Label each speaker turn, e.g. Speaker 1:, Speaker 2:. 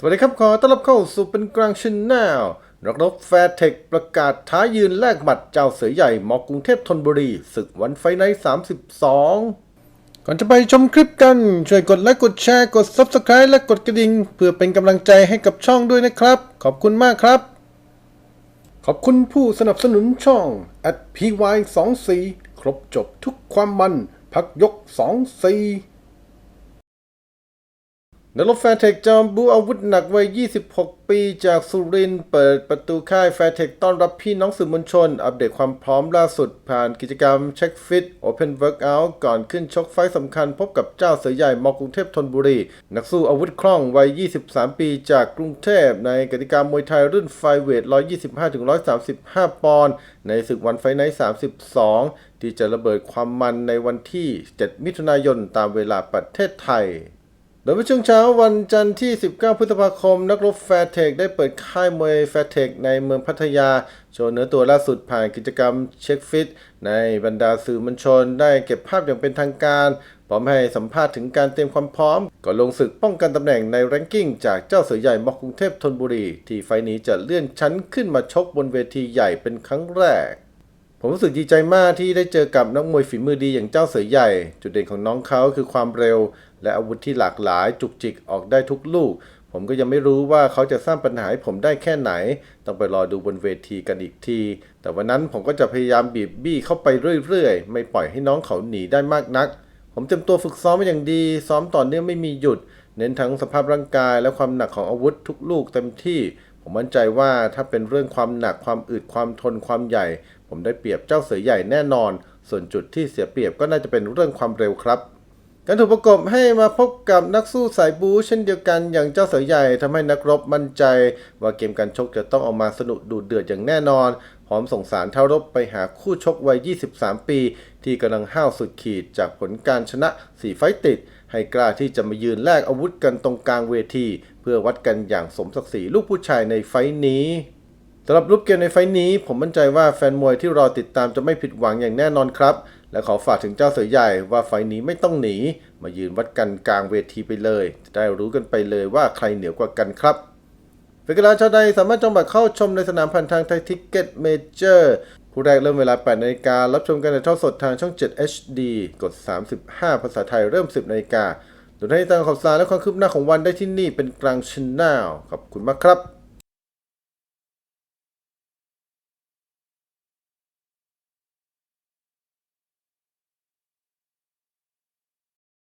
Speaker 1: สวัสดีครับ ขอต้อนรับเข้าสู่เป็นกลางชินแนลนักรบแฟร์เทคประกาศท้ายืนแลกหมัดเจ้าเสือใหญ่มอกรุงเทพธนบุรี ศึกวันไฟใน 32 ก่อนจะไปชมคลิปกัน ช่วยกดไลค์กดแชร์กด Subscribe และกดกระดิ่ง เพื่อเป็นกำลังใจให้กับช่องด้วยนะครับ ขอบคุณมากครับ ขอบคุณผู้สนับสนุนช่อง atpy24 ครบจบทุกความมัน พักยก 24 นรบแฟร์เทคจอมบูอาวุธหนักวัย 26 ปีจากสุรินเปิดประตูค่ายแฟร์เทคต้อนรับพี่น้องสื่อมวลชน อัปเดตความพร้อมล่าสุดผ่านกิจกรรมเช็คฟิต Open Workout ก่อนขึ้นชกไฟสำคัญพบกับเจ้าเสือใหญ่มอกรุงเทพธนบุรี นักสู้อาวุธคล่องวัย 23 ปีจากกรุงเทพในกติกามวยไทยรุ่นไฟเวท 125-135 ปอนด์ในศึกวันไฟไนท์32 ที่จะระเบิดความมันในวันที่ 7 มิถุนายนตามเวลาประเทศไทย โดยเมื่อช่วงเช้าวันจันทร์ที่ 19 พฤษภาคม นักรบแฟร์เทคได้เปิดค่ายมวยแฟร์เทคในเมืองพัทยา โชว์เนื้อตัวล่าสุดผ่านกิจกรรมเช็คฟิต ในบรรดาสื่อมวลชนได้เก็บภาพอย่างเป็นทางการ พร้อมให้สัมภาษณ์ถึงการเตรียมความพร้อม ก่อนลงศึกป้องกันตำแหน่งในแรงกิ้งจากเจ้าเสือใหญ่มอกรุงเทพธนบุรี ที่ไฟล์นี้จะเลื่อนชั้นขึ้นมาชกบนเวทีใหญ่เป็นครั้งแรก ผมรู้สึกดีใจมากที่ได้เจอกับนักมวยฝีมือดีอย่างเจ้าเสือใหญ่ จุดเด่นของน้องเขาคือความเร็ว และอาวุธที่หลากหลายจุกจิกออกได้ทุกลูก ผมก็ยังไม่รู้ว่าเขาจะสร้างปัญหาให้ผมได้แค่ไหน ต้องไปรอดูบนเวทีกันอีกที แต่วันนั้นผมก็จะพยายามบีบบี้เข้าไปเรื่อยๆ ไม่ปล่อยให้น้องเขาหนีได้มากนัก ผมเตรียมตัวฝึกซ้อมมาอย่างดี ซ้อมต่อเนื่องไม่มีหยุด เน้นทั้งสภาพร่างกายและความหนักของอาวุธทุกลูกเต็มที่ ผมมั่นใจว่าถ้าเป็นเรื่องความหนักความอึดความทนความใหญ่ ผมได้เปรียบเจ้าเสือใหญ่แน่นอน ส่วนจุดที่เสียเปรียบก็น่าจะเป็นเรื่องความเร็วครับ การถูกประกบให้มาพบกับนักสู้สายบูเช่นเดียวกันอย่างเจ้าเสือใหญ่ทำให้นักรบมั่นใจ ว่าเกมการชกจะต้องออกมาสนุกดูเดือดอย่างแน่นอน พร้อมส่งสารเท่ารบไปหาคู่ชกวัย 23 ปี ที่กำลังห้าวสุดขีดจากผลการชนะ4ไฟต์ติด ให้กล้าที่จะมายืนแลกอาวุธกันตรงกลางเวที เพื่อวัดกันอย่างสมศักดิ์ศรีลูกผู้ชายในไฟนี้สำหรับรูปเกมในไฟนี้ ผมมั่นใจว่าแฟนมวยที่รอติดตามจะไม่ผิดหวังอย่างแน่นอนครับ และขอฝากถึงเจ้าเสือใหญ่ว่าไฟนี้ไม่ต้องหนี มายืนวัดกันกลางเวทีไปเลย จะได้รู้กันไปเลยว่าใครเหนือกว่ากันครับแฟนกีฬาชาวใดสามารถจองบัตรเข้าชมในสนามผ่านทางไทยทิกเก็ตเมเจอร์ผู้แรกเริ่มเวลา 8นาฬิการับชมกันในทอสดทางช่อง 7 HD กด 35 ภาษาไทยเริ่ม 10นาฬิกาดยให้ตามข่าวสารและความคืบหน้าของวันได้ที่นี่เป็นกลางช n แนลขอบคุณมากครับ